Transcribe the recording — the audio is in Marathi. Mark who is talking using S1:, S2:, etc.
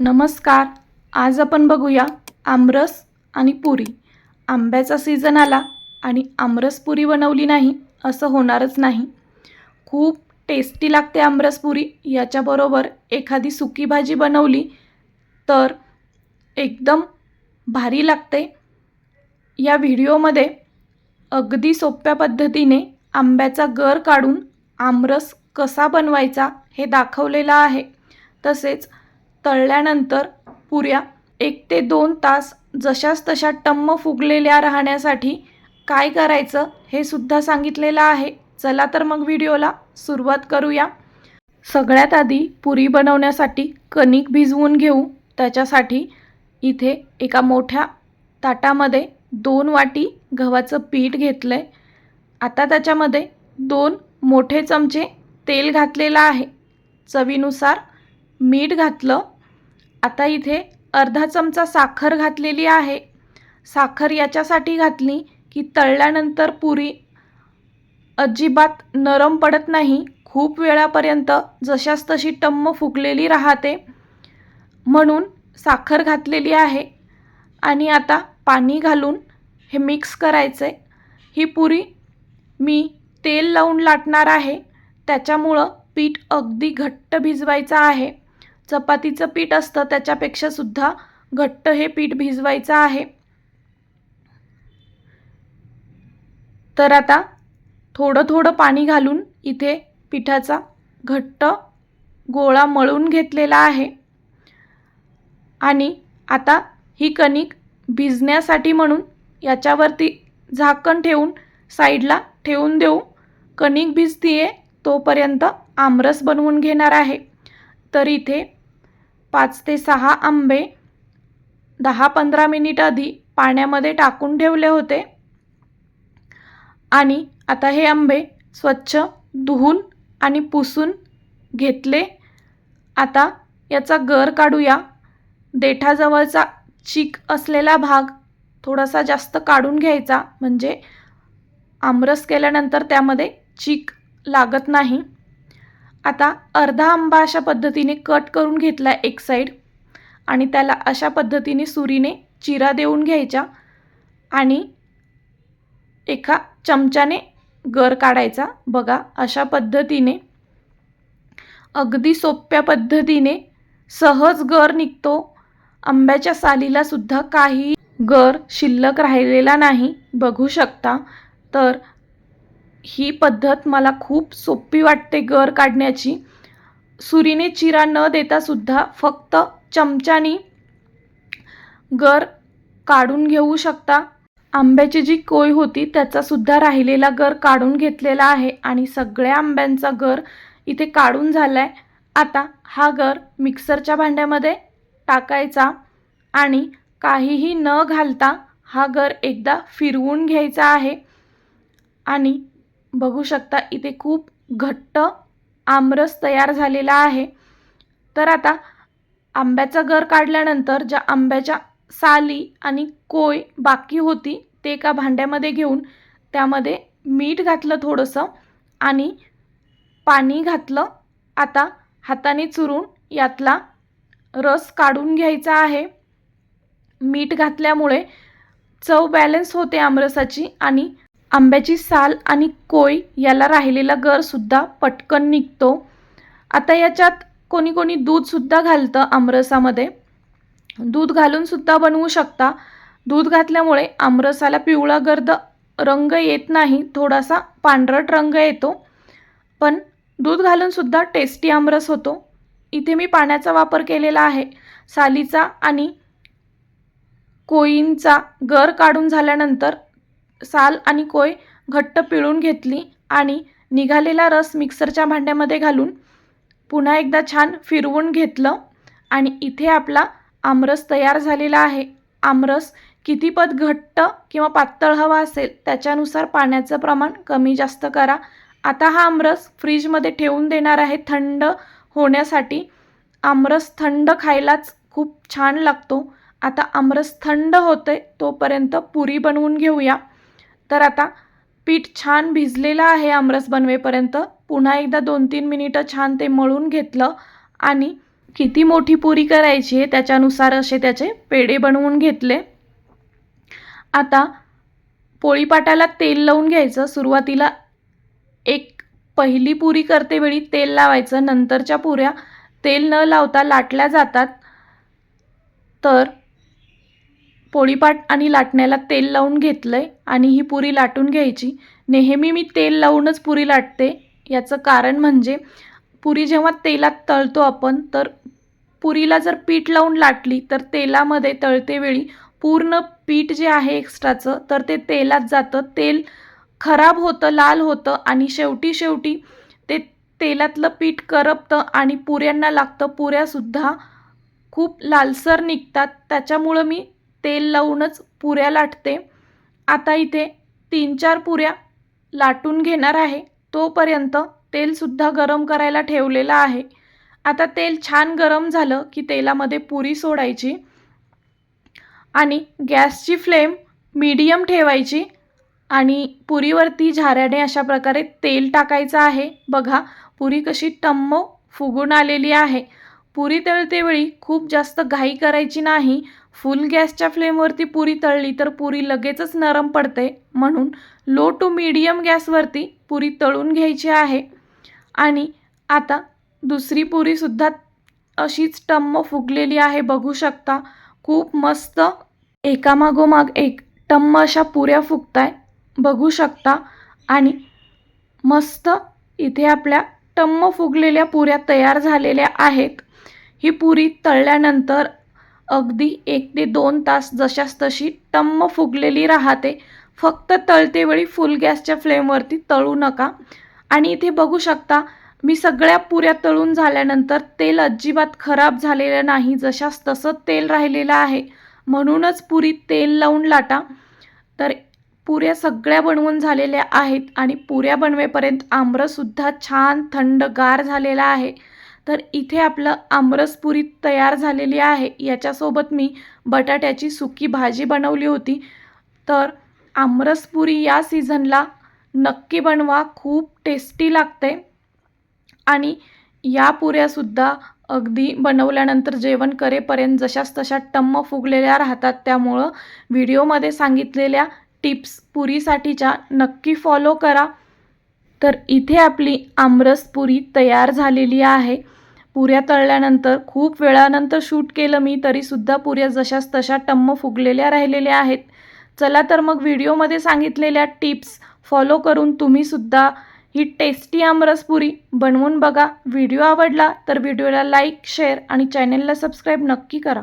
S1: नमस्कार. आज आपण बघूया आमरस आणि पुरी. आंब्याचा सीझन आला आणि आमरस पुरी बनवली नाही असं होणारच नाही. खूप टेस्टी लागते आमरस पुरी. याच्याबरोबर एखादी सुकी भाजी बनवली तर एकदम भारी लागते. या व्हिडिओमध्ये अगदी सोप्या पद्धतीने आंब्याचा गर काढून आमरस कसा बनवायचा हे दाखवलेलं आहे. तसेच तळल्यानंतर पुऱ्या एक ते दोन तास जशाच तशा टम्म फुगलेल्या राहण्यासाठी काय करायचं हे सुद्धा सांगितलेलं आहे. चला तर मग व्हिडिओला सुरुवात करूया. सगळ्यात आधी पुरी बनवण्यासाठी कणिक भिजवून घेऊ. त्याच्यासाठी इथे एका मोठ्या ताटामध्ये दोन वाटी गव्हाचं पीठ घेतलं आहे आता त्याच्यामध्ये दोन मोठे चमचे तेल घातलेलं आहे. चवीनुसार मीठ घातलं आता इथे अर्धा चमचा साखर घातलेली आहे. साखर याच्यासाठी घातली की तळल्यानंतर पुरी अजिबात नरम पडत नाही. खूप वेळापर्यंत जशास तशी टम्म फुगलेली राहते. म्हणून साखर घातलेली आहे. आणि आता पाणी घालून हे मिक्स करायचे. ही पुरी मी तेल लावून लाटणार आहे. त्याच्यामुळं पीठ अगदी घट्ट भिजवायचं आहे. चपातीचं पीठ असतं त्याच्यापेक्षा सुद्धा घट्ट हे पीठ भिजवायचं आहे. तर आता थोडं थोडं पाणी घालून इथे पिठाचा घट्ट गोळा मळून घेतलेला आहे. आणि आता ही कणिक भिजण्यासाठी म्हणून याच्यावरती झाकण ठेवून साईडला ठेवून देऊ. कणिक भिजतीये तोपर्यंत आमरस बनवून घेणार आहे. तर इथे पाच ते सहा आंबे दहा पंधरा मिनिट आधी पाण्यामध्ये टाकून ठेवले होते. आणि आता हे आंबे स्वच्छ धुवून आणि पुसून घेतले. आता याचा गर काढूया. देठाजवळचा चीक असलेला भाग थोडासा जास्त काढून घ्यायचा. म्हणजे आमरस केल्यानंतर त्यामध्ये चीक लागत नाही. आता अर्धा आंबा अशा पद्धतीने कट करून घेतला एक साईड आणि त्याला अशा पद्धतीने सुरीने चिरा देऊन घ्यायच्या आणि एका चमच्याने गर काढायचा. बघा अशा पद्धतीने अगदी सोप्या पद्धतीने सहज गर निघतो. आंब्याच्या सालीला सुद्धा काही गर शिल्लक राहिलेला नाही. बघू शकता. तर ही पद्धत मला खूप सोपी वाटते गर काढण्याची. सुरीने चिरा न देता सुद्धा फक्त चमच्यानी गर काढून घेऊ शकता. आंब्याची जी कोय होती त्याचासुद्धा राहिलेला गर काढून घेतलेला आहे आणि सगळ्या आंब्यांचा गर इथे काढून झाला आहे आता हा गर मिक्सरच्या भांड्यामध्ये टाकायचा आणि काहीही न घालता हा गर एकदा फिरवून घ्यायचा आहे. आणि बघू शकता इथे खूप घट्ट आमरस तयार झालेला आहे. तर आता आंब्याचा गर काढल्यानंतर ज्या आंब्याच्या साली आणि कोय बाकी होती ते एका भांड्यामध्ये घेऊन त्यामध्ये मीठ घातलं थोडंसं आणि पाणी घातलं. आता हाताने चुरून यातला रस काढून घ्यायचा आहे. मीठ घातल्यामुळे चव बॅलन्स होते आमरसाची आणि आंब्याची साल आणि कोय याला राहिलेला गरसुद्धा पटकन निघतो. आता याच्यात कोणी कोणी दूधसुद्धा घालतं आमरसामध्ये. दूध घालूनसुद्धा बनवू शकता. दूध घातल्यामुळे आमरसाला पिवळा गर्द रंग येत नाही थोडासा पांढरट रंग येतो. पण दूध घालूनसुद्धा टेस्टी आमरस होतो. इथे मी पाण्याचा वापर केलेला आहे. सालीचा आणि कोयींचा गर काढून झाल्यानंतर साल आणि कोय घट्ट पिळून घेतली आणि निघालेला रस मिक्सरच्या भांड्यामध्ये घालून पुन्हा एकदा छान फिरवून घेतलं आणि इथे आपला आमरस तयार झालेला आहे. आमरस कितीपत घट्ट किंवा पातळ हवा असेल त्याच्यानुसार पाण्याचं प्रमाण कमी जास्त करा. आता हा आमरस फ्रीजमध्ये ठेवून देणार आहे थंड होण्यासाठी. आमरस थंड खायलाच खूप छान लागतो. आता आमरस थंड होते तोपर्यंत पुरी बनवून घेऊया. तर आता पीठ छान भिजलेलं आहे आमरस बनवेपर्यंत. पुन्हा एकदा दोन तीन मिनिटं छान ते मळून घेतलं आणि किती मोठी पुरी करायची आहे त्याच्यानुसार असे त्याचे पेढे बनवून घेतले. आता पोळीपाटाला तेल लावून घ्यायचं. सुरुवातीला एक पहिली पुरी करते वेळी तेल लावायचं. नंतरच्या पुऱ्या तेल न लावता लाटल्या जातात. तर पोळीपाट आणि लाटण्याला तेल लावून घेतलं आहे आणि ही पुरी लाटून घ्यायची. नेहमी मी तेल लावूनच पुरी लाटते. याचं कारण म्हणजे पुरी जेव्हा तेलात तळतो आपण तर पुरीला जर पीठ लावून लाटली तर तेलामध्ये तळतेवेळी पूर्ण पीठ जे आहे एक्स्ट्राचं तर ते तेलात जातं. तेल खराब होतं लाल होतं आणि शेवटी शेवटी ते तेलातलं पीठ करपतं आणि पुऱ्यांना लागतं. पुऱ्यासुद्धा खूप लालसर निघतात. त्याच्यामुळं मी तेल लावूनच पुऱ्या लाटते. आता इथे तीन चार पुऱ्या लाटून घेणार आहे. तोपर्यंत तेलसुद्धा गरम करायला ठेवलेलं आहे. आता तेल छान गरम झालं की तेलामध्ये पुरी सोडायची आणि गॅसची फ्लेम मीडियम ठेवायची आणि पुरीवरती झाऱ्याने अशा प्रकारे तेल टाकायचं आहे. बघा पुरी कशी टम्म फुगून आलेली आहे. पुरी तळतेवेळी खूप जास्त घाई करायची नाही. फुल गॅसच्या फ्लेमवरती पुरी तळली तर पुरी लगेचच नरम पडते. म्हणून लो टू मीडियम गॅसवरती पुरी तळून घ्यायची आहे. आणि आता दुसरी पुरीसुद्धा अशीच टम्म फुगलेली आहे बघू शकता. खूप मस्त एकामागोमाग एक टम्म अशा पुऱ्या फुगताय बघू शकता. आणि मस्त इथे आपल्या टम्म फुगलेल्या पुऱ्या तयार झालेल्या आहेत. ही पुरी तळल्यानंतर अगदी एक ते दोन तास जशास तशी टम्म फुगलेली राहते. फक्त तळतेवेळी फुल गॅसच्या फ्लेमवरती तळू नका. आणि इथे बघू शकता मी सगळ्या पुऱ्या तळून झाल्यानंतर तेल अजिबात खराब झालेलं नाही जशास तसं तेल राहिलेलं आहे. म्हणूनच पुरी तेल लावून लाटा. तर पुऱ्या सगळ्या बनवून झालेल्या आहेत आणि पुऱ्या बनवेपर्यंत आमरससुद्धा छान थंडगार झालेला आहे. तर इथे आपलं आमरस पुरी तयार झालेली आहे. याच्यासोबत मी बटाट्याची सुकी भाजी बनवली होती. तर आमरस पुरी या सीझनला नक्की बनवा. खूप टेस्टी लागते. आणि या पुऱ्यासुद्धा अगदी बनवल्यानंतर जेवण करेपर्यंत जशाच तशा टम्म फुगलेल्या राहतात. त्यामुळं व्हिडिओमध्ये सांगितलेल्या टिप्स पुरीसाठीच्या नक्की फॉलो करा. तर इथे आपली आमरस पुरी तयार झालेली आहे. पुऱ्या तळल्यानंतर खूप वेळानंतर शूट केलं मी तरीसुद्धा पुऱ्या जशाच तशा टम्म फुगलेल्या राहिलेल्या आहेत. चला तर मग व्हिडिओमध्ये सांगितलेल्या टिप्स फॉलो करून तुम्हीसुद्धा ही टेस्टी आमरसपुरी बनवून बघा. व्हिडिओ आवडला तर व्हिडिओला लाईक शेअर आणि चॅनलला सबस्क्राईब नक्की करा.